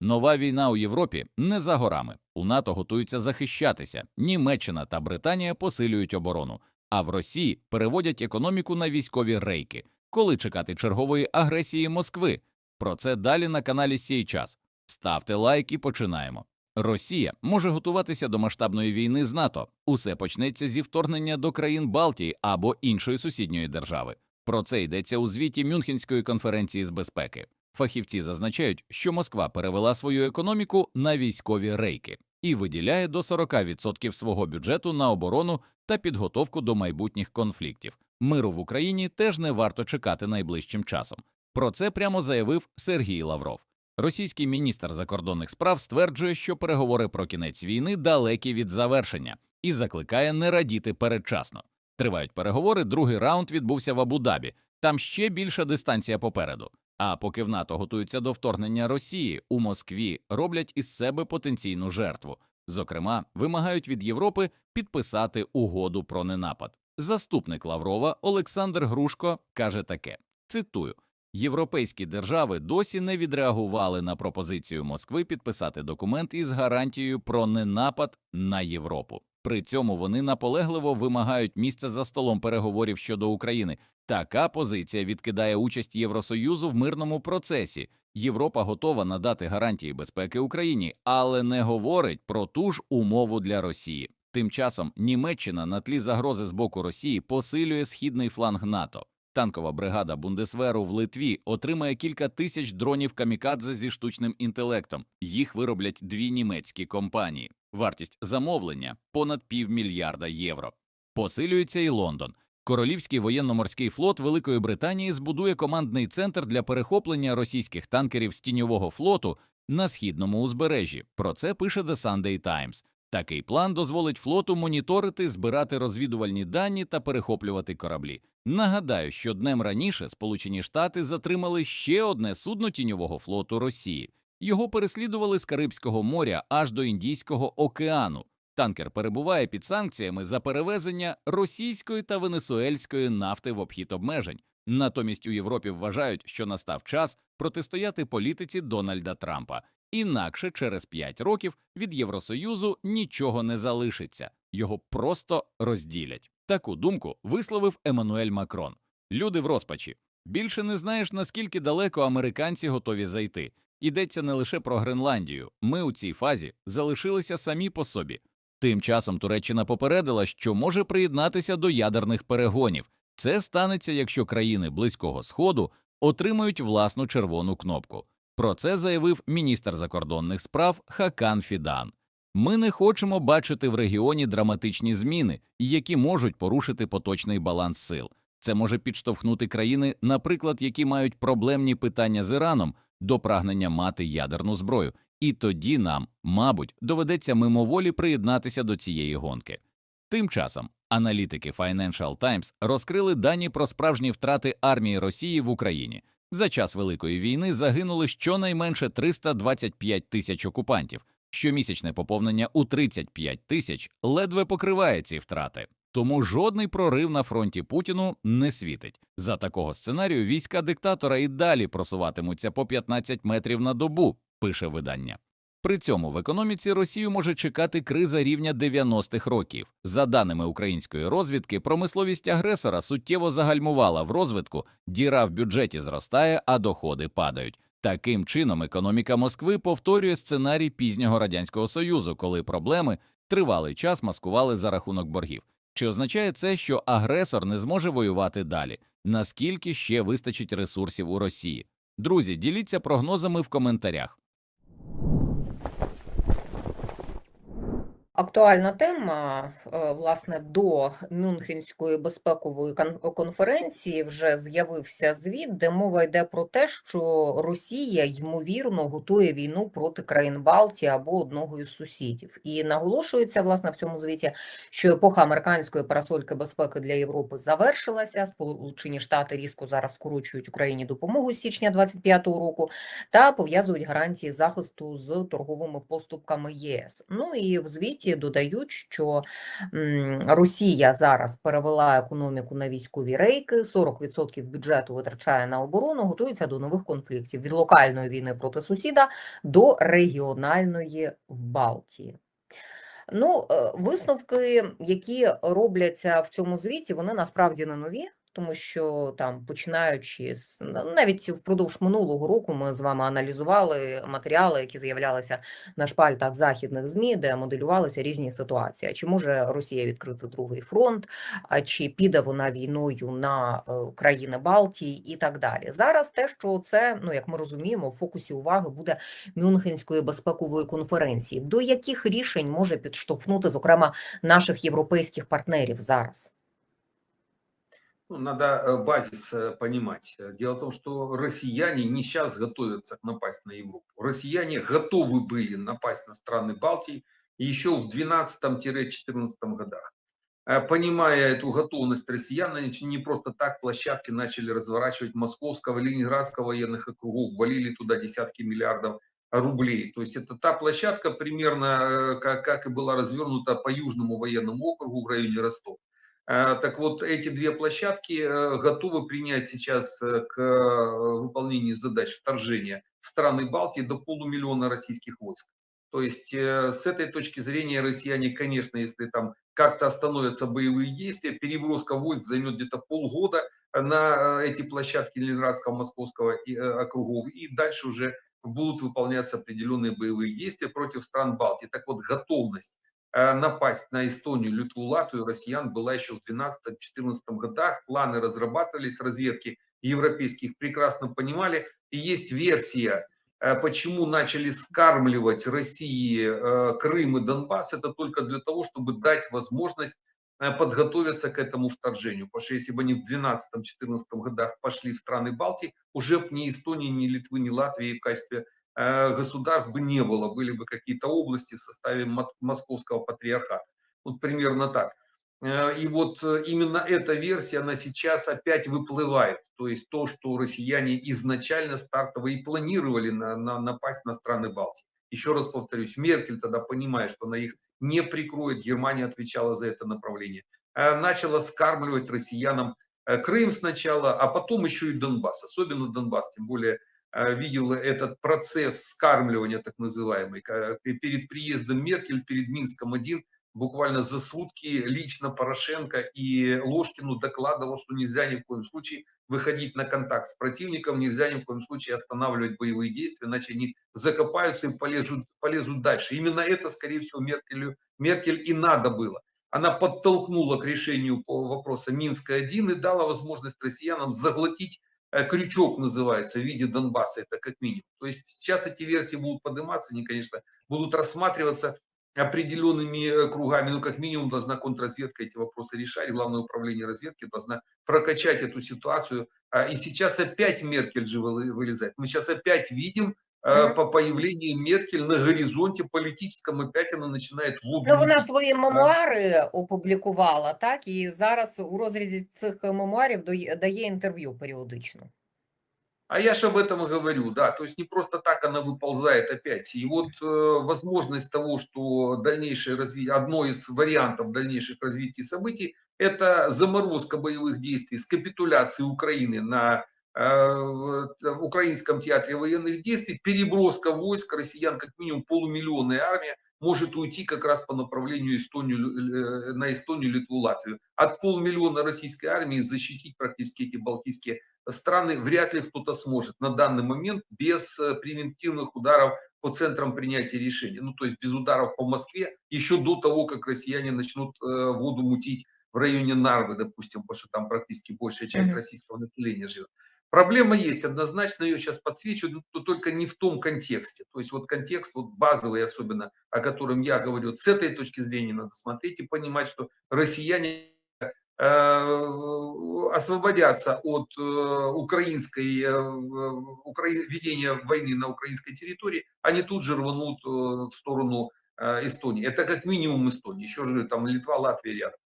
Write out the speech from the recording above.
Нова війна у Європі не за горами. У НАТО готуються захищатися. Німеччина та Британія посилюють оборону, а в Росії переводять економіку на військові рейки. Коли чекати чергової агресії Москви? Про це далі на каналі Сій час. Ставте лайк і починаємо. Росія може готуватися до масштабної війни з НАТО. Усе почнеться зі вторгнення до країн Балтії або іншої сусідньої держави. Про це йдеться у звіті Мюнхенської конференції з безпеки. Фахівці зазначають, що Москва перевела свою економіку на військові рейки і виділяє до 40% свого бюджету на оборону та підготовку до майбутніх конфліктів. Миру в Україні теж не варто чекати найближчим часом. Про це прямо заявив Сергій Лавров. Російський міністр закордонних справ стверджує, що переговори про кінець війни далекі від завершення і закликає не радіти передчасно. Тривають переговори. Другий раунд відбувся в Абу-Дабі. Там ще більша дистанція попереду. А поки в НАТО готуються до вторгнення Росії, у Москві роблять із себе потенційну жертву. Зокрема, вимагають від Європи підписати угоду про ненапад. Заступник Лаврова Олександр Грушко каже таке: цитую. Європейські держави досі не відреагували на пропозицію Москви підписати документ із гарантією про ненапад на Європу. При цьому вони наполегливо вимагають місця за столом переговорів щодо України. Така позиція відкидає участь Євросоюзу в мирному процесі. Європа готова надати гарантії безпеки Україні, але не говорить про ту ж умову для Росії. Тим часом Німеччина на тлі загрози з боку Росії посилює східний фланг НАТО. Танкова бригада Бундесверу в Литві отримає кілька тисяч дронів камікадзе зі штучним інтелектом. Їх вироблять дві німецькі компанії. Вартість замовлення понад півмільярда євро. Посилюється і Лондон. Королівський воєнно-морський флот Великої Британії збудує командний центр для перехоплення російських танкерів з тіньового флоту на східному узбережжі. Про це пише The Sunday Times. Такий план дозволить флоту моніторити, збирати розвідувальні дані та перехоплювати кораблі. Нагадаю, що днем раніше Сполучені Штати затримали ще одне судно тіньового флоту Росії. Його переслідували з Карибського моря аж до Індійського океану. Танкер перебуває під санкціями за перевезення російської та венесуельської нафти в обхід обмежень. Натомість у Європі вважають, що настав час протистояти політиці Дональда Трампа. Інакше через 5 років від Євросоюзу нічого не залишиться, його просто розділять. Таку думку висловив Еммануель Макрон. Люди в розпачі. Більше не знаєш, наскільки далеко американці готові зайти. Йдеться не лише про Гренландію. Ми у цій фазі залишилися самі по собі. Тим часом Туреччина попередила, що може приєднатися до ядерних перегонів. Це станеться, якщо країни Близького Сходу отримають власну червону кнопку. Про це заявив міністр закордонних справ Хакан Фідан. Ми не хочемо бачити в регіоні драматичні зміни, які можуть порушити поточний баланс сил. Це може підштовхнути країни, наприклад, які мають проблемні питання з Іраном, до прагнення мати ядерну зброю, і тоді нам, мабуть, доведеться мимоволі приєднатися до цієї гонки. Тим часом аналітики Financial Times розкрили дані про справжні втрати армії Росії в Україні. За час Великої війни загинули щонайменше 325 тисяч окупантів. Щомісячне поповнення у 35 тисяч ледве покриває ці втрати. Тому жодний прорив на фронті Путіну не світить. За такого сценарію війська диктатора і далі просуватимуться по 15 метрів на добу, пише видання. При цьому в економіці Росію може чекати криза рівня 90-х років. За даними української розвідки, промисловість агресора суттєво загальмувала в розвитку, діра в бюджеті зростає, а доходи падають. Таким чином, економіка Москви повторює сценарій пізнього радянського союзу, коли проблеми тривалий час маскували за рахунок боргів. Чи означає це, що агресор не зможе воювати далі? Наскільки ще вистачить ресурсів у Росії? Друзі, діліться прогнозами в коментарях. Актуальна тема, е, власне, до Мюнхенської безпекової кон- конференції вже з'явився звіт, де мова йде про те, що Росія ймовірно готує війну проти країн Балтії або одного із сусідів. І наголошується власне в цьому звіті, що епоха американської парасольки безпеки для Європи завершилася. Сполучені Штати різко зараз скорочують Україні допомогу з січня 25-го року та пов'язують гарантії захисту з торговими поступками ЄС. Ну і в звіті експерти додають, що Росія зараз перевела економіку на військові рейки, 40% бюджету витрачає на оборону, готується до нових конфліктів від локальної війни проти сусіда до регіональної в Балтії. Ну, е, висновки, які робляться в цьому звіті, вони насправді не нові, тому що там, починаючи з навіть впродовж минулого року, ми з вами аналізували матеріали, які з'являлися на шпальтах західних ЗМІ, де моделювалися різні ситуації. Чи може Росія відкрити другий фронт, а чи піде вона війною на е, країни Балтії і так далі. Зараз те, що це, ну як ми розуміємо, в фокусі уваги буде Мюнхенської безпекової конференції. До яких рішень може підштовхнути, зокрема, наших європейських партнерів зараз? Ну, надо э, базис э, понимать. Дело в том, что россияне не сейчас готовятся напасть на Европу. Россияне готовы были напасть на страны Балтии еще в 12-14 годах. Э, Понимая эту готовность россиян, они не просто так площадки начали разворачивать московского, ленинградского военных округов, валили туда десятки миллиардов рублей. То есть это та площадка примерно, как, как и была развернута по Южному военному округу в районе Ростова. Э, Так вот, эти две площадки э, готовы принять сейчас э, к э, выполнению задач вторжения в страны Балтии до полумиллиона российских войск. То есть с этой точки зрения россияне, конечно, если там как-то остановятся боевые действия, переброска войск займет где-то полгода на эти площадки Ленинградского, Московского округов, и дальше уже будут выполняться определенные боевые действия против стран Балтии. Так вот, готовность напасть на Эстонию, Литву, Латвию россиян была еще в 2012-2014 годах. Планы разрабатывались, разведки европейских прекрасно понимали. И есть версия, э, почему начали скармливать России э, Крым и Донбасс. Это только для того, чтобы дать возможность э, подготовиться к этому вторжению. Потому что если бы они в 2012-2014 годах пошли в страны Балтии, уже б ни Эстонии, ни Литвы, ни Латвии в качестве э, государств бы не было. Были бы какие-то области в составе московского патриархата. Вот примерно так. Э, И вот э, именно эта версия, она сейчас опять выплывает. То есть то, что россияне изначально стартово и планировали на, на- напасть на страны Балтии. Еще раз повторюсь, Меркель тогда, понимая, что она их не прикроет, Германия отвечала за это направление, э, начала скармливать россиянам э, Крым сначала, а потом еще и Донбасс, особенно Донбасс, тем более э, видела этот процесс скармливания, так называемый, и перед приездом Меркель, перед Минском-1, буквально за сутки лично Порошенко и Ложкину докладывал, что нельзя ни в коем случае выходить на контакт с противником, нельзя ни в коем случае останавливать боевые действия, иначе они закопаются и полезут, полезут дальше. Именно это, скорее всего, Меркель, Меркель и надо было. Она подтолкнула к решению по вопроса Минска-1 и дала возможность россиянам заглотить э, крючок называется в виде Донбасса, это как минимум. То есть сейчас эти версии будут подниматься, они, конечно, будут рассматриваться определенными э, кругами, ну, как минимум, должна контрразведка эти вопросы решать, главное управление разведки должна прокачать эту ситуацию. А, И сейчас опять Меркель же вылезает. Мы сейчас опять видим э. по появлению Меркель на горизонте политическом, опять она начинает Ну, вона лоббировать. свої мемуари опублікувала, так, і зараз у розрізі цих мемуарів дає дає інтерв'ю періодично. А я же об этом и говорю, да, то есть не просто так она выползает опять. И вот э, возможность того, что дальнейшее развитие, одно из вариантов дальнейших развития событий, это заморозка боевых действий с капитуляцией Украины на э, в в украинском театре военных действий, переброска войск россиян, как минимум полумиллионная армия, может уйти как раз по направлению Эстонию, э, на Эстонию, Литву, Латвию. От полмиллиона российской армии защитить практически эти балтийские страны вряд ли кто-то сможет на данный момент без э, превентивных ударов по центрам принятия решений. Ну, то есть без ударов по Москве еще до того, как россияне начнут э, воду мутить в районе Нарвы, допустим, потому что там практически большая часть российского населения живет. Проблема есть, однозначно ее сейчас подсвечивают, но только не в том контексте. То есть вот контекст вот базовый особенно, о котором я говорю, с этой точки зрения надо смотреть и понимать, что россияне э, освободятся от э, украинской э, ведения войны на украинской территории, они тут же рванут в сторону Эстонии. Это как минимум Эстония. Еще же там Литва, Латвия рядом.